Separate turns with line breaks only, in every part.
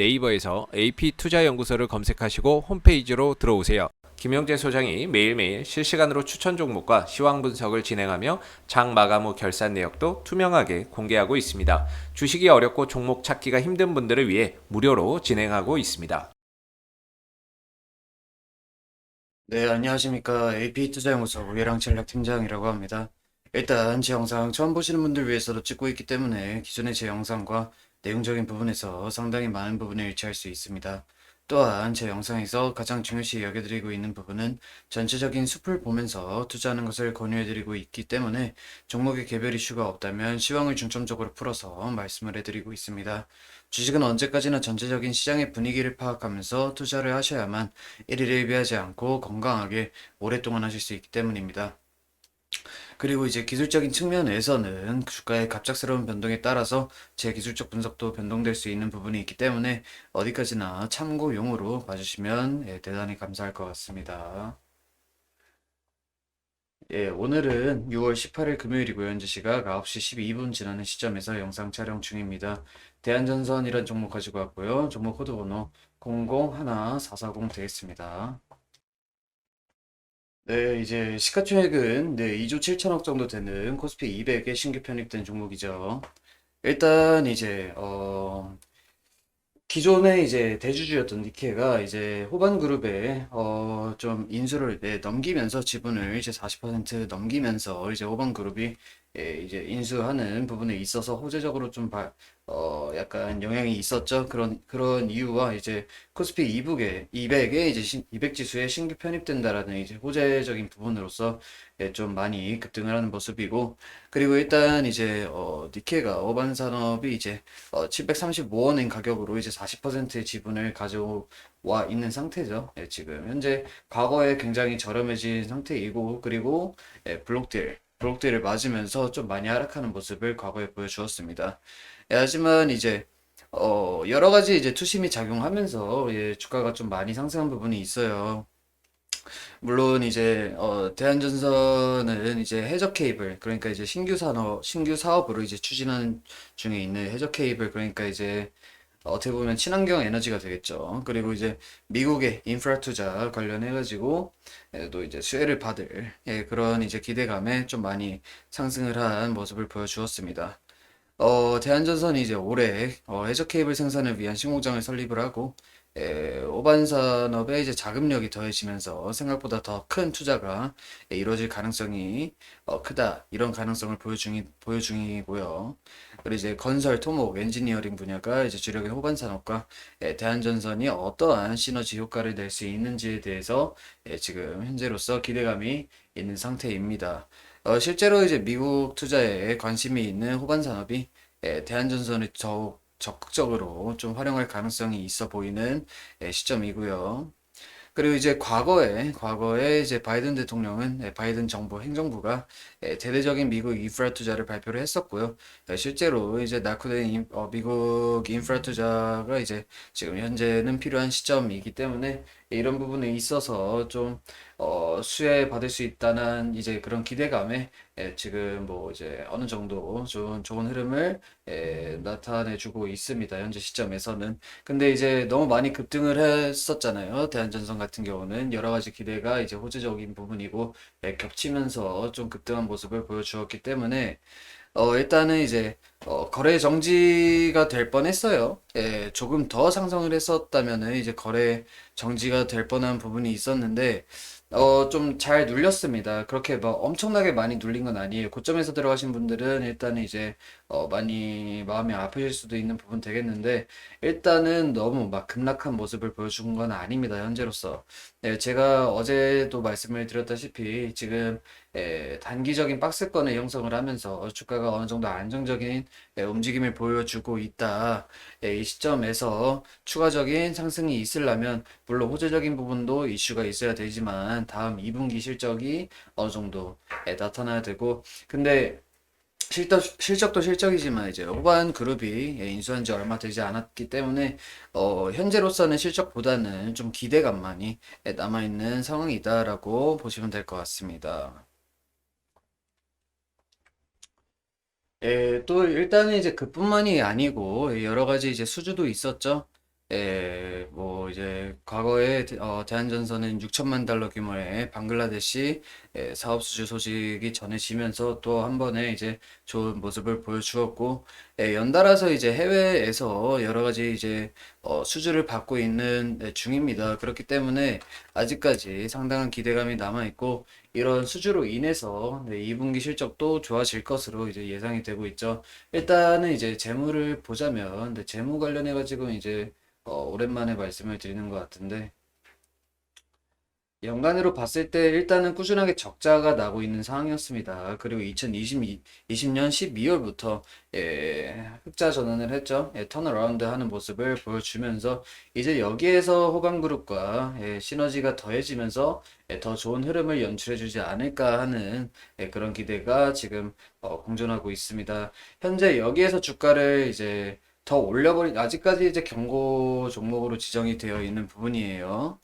네이버에서 AP투자연구소를 검색하시고 홈페이지로 들어오세요. 김영재 소장이 매일매일 실시간으로 추천 종목과 시황 분석을 진행하며 장 마감 후 결산 내역도 투명하게 공개하고 있습니다. 주식이 어렵고 종목 찾기가 힘든 분들을 위해 무료로 진행하고 있습니다.
네, 안녕하십니까. AP투자연구소 우예랑 전략 팀장이라고 합니다. 일단 제 영상 처음 보시는 분들 위해서도 찍고 있기 때문에 기존의 제 영상과 내용적인 부분에서 상당히 많은 부분을 일치할 수 있습니다. 또한 제 영상에서 가장 중요시 여겨드리고 있는 부분은 전체적인 숲을 보면서 투자하는 것을 권유해드리고 있기 때문에 종목의 개별 이슈가 없다면 시황을 중점적으로 풀어서 말씀을 해드리고 있습니다. 주식은 언제까지나 전체적인 시장의 분위기를 파악하면서 투자를 하셔야만 일일을 비하지 않고 건강하게 오랫동안 하실 수 있기 때문입니다. 그리고 이제 기술적인 측면에서는 주가의 갑작스러운 변동에 따라서 제 기술적 분석도 변동될 수 있는 부분이 있기 때문에 어디까지나 참고용으로 봐주시면 예, 대단히 감사할 것 같습니다. 예, 오늘은 6월 18일 금요일이고요. 현재 시각 9시 12분 지나는 시점에서 영상 촬영 중입니다. 대한전선이란 종목 가지고 왔고요. 종목 코드 번호 001440 되겠습니다. 네, 이제 시가총액은 네, 2조 7천억 정도 되는 코스피 200에 신규 편입된 종목이죠. 일단 이제 어 기존에 이제 대주주였던 니케가 이제 호반 그룹에 어 좀 인수를 네, 넘기면서 지분을 이제 40% 넘기면서 이제 호반 그룹이 예, 이제 인수하는 부분에 있어서 호재적으로 좀 바, 어 약간 영향이 있었죠. 그런 그런 이유와 이제 코스피 200에 200에 이제 신, 200 지수에 신규 편입된다라는 이제 호재적인 부분으로서 예, 좀 많이 급등을 하는 모습이고 그리고 일단 이제 어 니케가 어반 산업이 이제 어 735원인 가격으로 이제 40%의 지분을 가져와 있는 상태죠. 예, 지금 현재 과거에 굉장히 저렴해진 상태이고 그리고 예, 블록딜 브록딜을 맞으면서 좀 많이 하락하는 모습을 과거에 보여주었습니다. 예, 하지만 이제 어 여러 가지 이제 투심이 작용하면서 예, 주가가 좀 많이 상승한 부분이 있어요. 물론 이제 어 대한전선은 이제 해저 케이블 그러니까 이제 신규 산업 신규 사업으로 이제 추진하는 중에 있는 해저 케이블 그러니까 이제 어떻게 보면 친환경 에너지가 되겠죠. 그리고 이제 미국의 인프라 투자 관련해가지고 예, 또 이제 수혜를 받을 예, 그런 이제 기대감에 좀 많이 상승을 한 모습을 보여주었습니다. 어, 대한전선이 이제 올해 어, 해저 케이블 생산을 위한 신공장을 설립을 하고 에, 오반 산업에 이제 자금력이 더해지면서 생각보다 더 큰 투자가 예, 이루어질 가능성이 어, 크다 이런 가능성을 보여 중이 보여 중이고요. 그리고 이제 건설, 토목, 엔지니어링 분야가 이제 주력인 호반 산업과 예, 대한전선이 어떠한 시너지 효과를 낼 수 있는지에 대해서 예, 지금 현재로서 기대감이 있는 상태입니다. 어, 실제로 이제 미국 투자에 관심이 있는 호반 산업이 예, 대한전선을 더욱 적극적으로 좀 활용할 가능성이 있어 보이는 예, 시점이고요. 그리고 이제 과거에 과거에 이제 바이든 대통령은 예, 바이든 정부 행정부가 예, 대대적인 미국 인프라 투자를 발표를 했었고요. 예, 실제로 이제 낙후된 인- 어, 미국 인프라 투자가 이제 지금 현재는 필요한 시점이기 때문에 이런 부분에 있어서 좀 어, 수혜 받을 수 있다는 이제 그런 기대감에 예, 지금 뭐 이제 어느 정도 좋은 좋은 흐름을 예, 나타내주고 있습니다. 현재 시점에서는. 근데 이제 너무 많이 급등을 했었잖아요. 대한전선 같은 경우는 여러 가지 기대가 이제 호재적인 부분이고 예, 겹치면서 좀 급등한 모습을 보여주었기 때문에 어, 일단은 이제 어, 거래 정지가 될 뻔했어요. 예, 조금 더 상승을 했었다면은 이제 거래 정지가 될 뻔한 부분이 있었는데 어, 좀 잘 눌렸습니다. 그렇게 막 엄청나게 많이 눌린 건 아니에요. 고점에서 들어가신 분들은 일단은 이제 어, 많이 마음이 아프실 수도 있는 부분 되겠는데 일단은 너무 막 급락한 모습을 보여준 건 아닙니다. 현재로서. 네, 제가 어제도 말씀을 드렸다시피 지금 예, 단기적인 박스권을 형성을 하면서 주가가 어느 정도 안정적인 예, 움직임을 보여주고 있다. 예, 이 시점에서 추가적인 상승이 있으려면 물론 호재적인 부분도 이슈가 있어야 되지만 다음 2분기 실적이 어느 정도 예, 나타나야 되고 근데 실적, 실적도 실적이지만 이제 호반 그룹이 예, 인수한 지 얼마 되지 않았기 때문에 어, 현재로서는 실적보다는 좀 기대감만이 예, 남아있는 상황이다라고 보시면 될 것 같습니다. 예, 또 일단은 이제 그뿐만이 아니고 예, 여러 가지 이제 수주도 있었죠. 에, 뭐 이제 과거에 대- 어, 대한전선은 6천만 달러 규모의 방글라데시 에, 사업 수주 소식이 전해지면서 또 한 번에 이제 좋은 모습을 보여주었고 에, 연달아서 이제 해외에서 여러 가지 이제 어, 수주를 받고 있는 네, 중입니다. 그렇기 때문에 아직까지 상당한 기대감이 남아 있고 이런 수주로 인해서 네, 2분기 실적도 좋아질 것으로 이제 예상이 되고 있죠. 일단은 이제 재무를 보자면 네, 재무 관련해 가지고 이제 어, 오랜만에 말씀을 드리는 것 같은데 연간으로 봤을 때 일단은 꾸준하게 적자가 나고 있는 상황이었습니다. 그리고 2022, 20년 12월부터 예, 흑자 전환을 했죠. 예, 턴어라운드 하는 모습을 보여주면서 이제 여기에서 호감그룹과 예, 시너지가 더해지면서 예, 더 좋은 흐름을 연출해주지 않을까 하는 예, 그런 기대가 지금 어, 공존하고 있습니다. 현재 여기에서 주가를 이제 더 올려버린 아직까지 이제 경고 종목으로 지정이 되어 있는 부분이에요.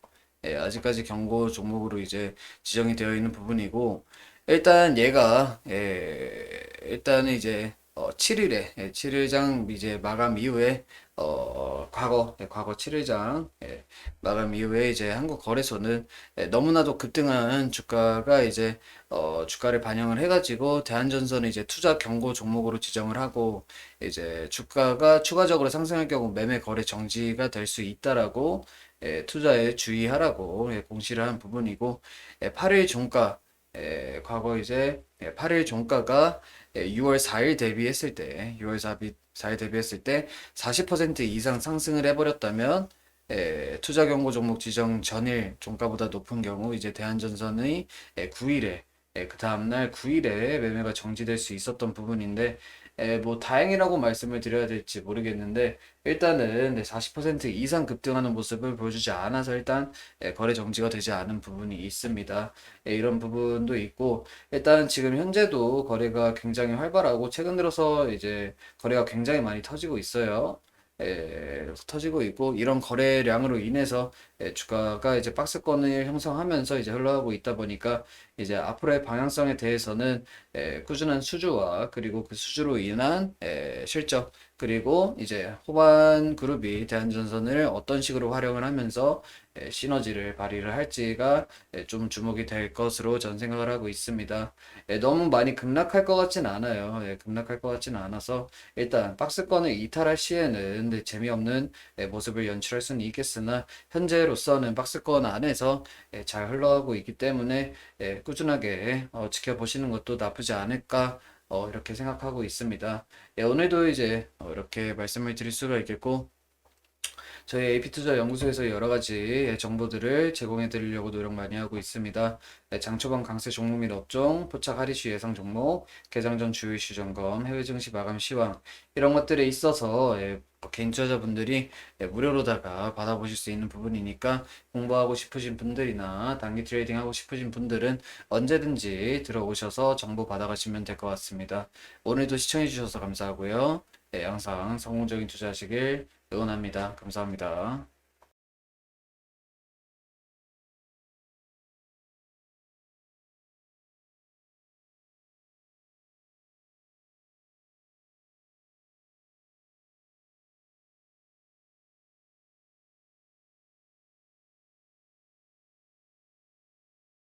예, 아직까지 경고 종목으로 이제 지정이 되어 있는 부분이고 일단 얘가 예, 일단은 이제 어, 7일에 예, 7일장 이제 마감 이후에 어, 과거 예, 과거 7일장 예, 마감 이후에 이제 한국 거래소는 예, 너무나도 급등한 주가가 이제 어, 주가를 반영을 해가지고 대한전선을 이제 투자 경고 종목으로 지정을 하고 이제 주가가 추가적으로 상승할 경우 매매 거래 정지가 될 수 있다라고 예, 투자에 주의하라고 예, 공시를 한 부분이고 예, 8일 종가 예, 과거 이제 예, 8일 종가가 예, 6월 4일 대비했을 때 6월 4일, 4일 대비했을 때 40% 이상 상승을 해버렸다면 예, 투자 경고 종목 지정 전일 종가보다 높은 경우 이제 대한전선의 예, 9일에 예, 그 다음날 9일에 매매가 정지될 수 있었던 부분인데 예, 뭐 다행이라고 말씀을 드려야 될지 모르겠는데 일단은 네, 40% 이상 급등하는 모습을 보여주지 않아서 일단 예, 거래 정지가 되지 않은 부분이 있습니다. 예, 이런 부분도 있고 일단 지금 현재도 거래가 굉장히 활발하고 최근 들어서 이제 거래가 굉장히 많이 터지고 있어요. 예, 터지고 있고 이런 거래량으로 인해서 예, 주가가 이제 박스권을 형성하면서 이제 흘러가고 있다 보니까 이제 앞으로의 방향성에 대해서는 예, 꾸준한 수주와 그리고 그 수주로 인한 예, 실적 그리고 이제 호반 그룹이 대한전선을 어떤 식으로 활용을 하면서 예, 시너지를 발휘를 할지가 예, 좀 주목이 될 것으로 전 생각을 하고 있습니다. 예, 너무 많이 급락할 것 같진 않아요. 예, 급락할 것 같진 않아서 일단 박스권을 이탈할 시에는 네, 재미없는 예, 모습을 연출할 수는 있겠으나 현재로서는 박스권 안에서 예, 잘 흘러가고 있기 때문에 예, 꾸준하게 어, 지켜보시는 것도 나쁘지 않을까 어, 이렇게 생각하고 있습니다. 예, 오늘도 이제 어, 이렇게 말씀을 드릴 수가 있겠고 저희 AP투자 연구소에서 여러 가지 정보들을 제공해 드리려고 노력 많이 하고 있습니다. 네, 장초반 강세 종목 및 업종, 포착 하리슈 예상 종목, 개장 전 주요 이슈 점검, 해외 증시 마감 시황 이런 것들에 있어서 예, 개인 투자자분들이 예, 무료로다가 받아보실 수 있는 부분이니까 공부하고 싶으신 분들이나 단기 트레이딩 하고 싶으신 분들은 언제든지 들어오셔서 정보 받아가시면 될 것 같습니다. 오늘도 시청해 주셔서 감사하고요. 네, 항상 성공적인 투자하시길 응원합니다. 감사합니다.